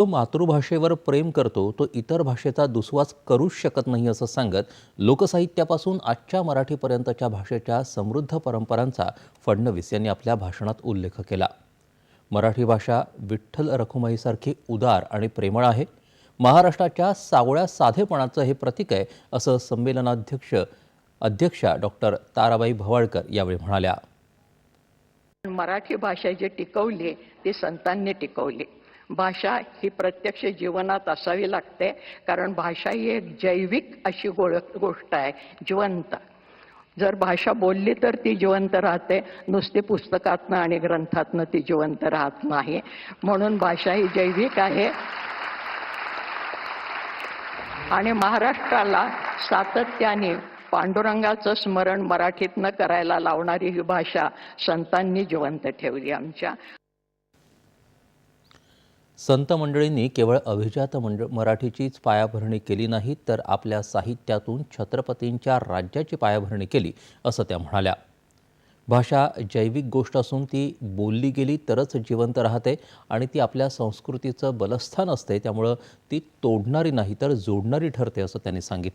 जो मातृभाषेवर प्रेम करतो तो इतर भाषेचा दुस्वास करूच शकत नाही असं सांगत लोकसाहित्यापासून आजच्या मराठीपर्यंतच्या भाषेच्या समृद्ध परंपरांचा फडणवीस यांनी आपल्या भाषणात उल्लेख केला. मराठी भाषा विठ्ठल रखुमाईसारखी उदार आणि प्रेमळ आहे. महाराष्ट्राच्या सावळ्या साधेपणाचं हे प्रतीक आहे असं संमेलनाध्यक्ष अध्यक्षा डॉक्टर ताराबाई भवाळकर यावेळी म्हणाल्या. मराठी भाषा जे टिकवली ती संतांनी टिकवली भाषा ही प्रत्यक्ष जीवनात असावी लागते कारण भाषा ही एक जैविक अशी गोळ गोष्ट आहे जिवंत. जर भाषा बोलली तर ती जिवंत राहते नुसती पुस्तकातनं आणि ग्रंथातनं ती जिवंत राहत नाही. म्हणून भाषा ही जैविक आहे. आणि महाराष्ट्राला सातत्याने पांडुरंगाचं स्मरण मराठीतनं करायला लावणारी ही भाषा संतांनी जिवंत ठेवली आमच्या. संत मंडळींनी केवळ अभिजात मंड मराठीचीच पायाभरणी केली नाही तर आपल्या साहित्यातून छत्रपतींच्या राज्याची पायाभरणी केली असं त्या म्हणाल्या. भाषा जैविक गोष्ट असून ती बोलली गेली तरच जिवंत राहते आणि ती आपल्या संस्कृतीचं बलस्थान असते त्यामुळं ती तोडणारी नाही तर जोडणारी ठरते असं त्यांनी सांगितलं.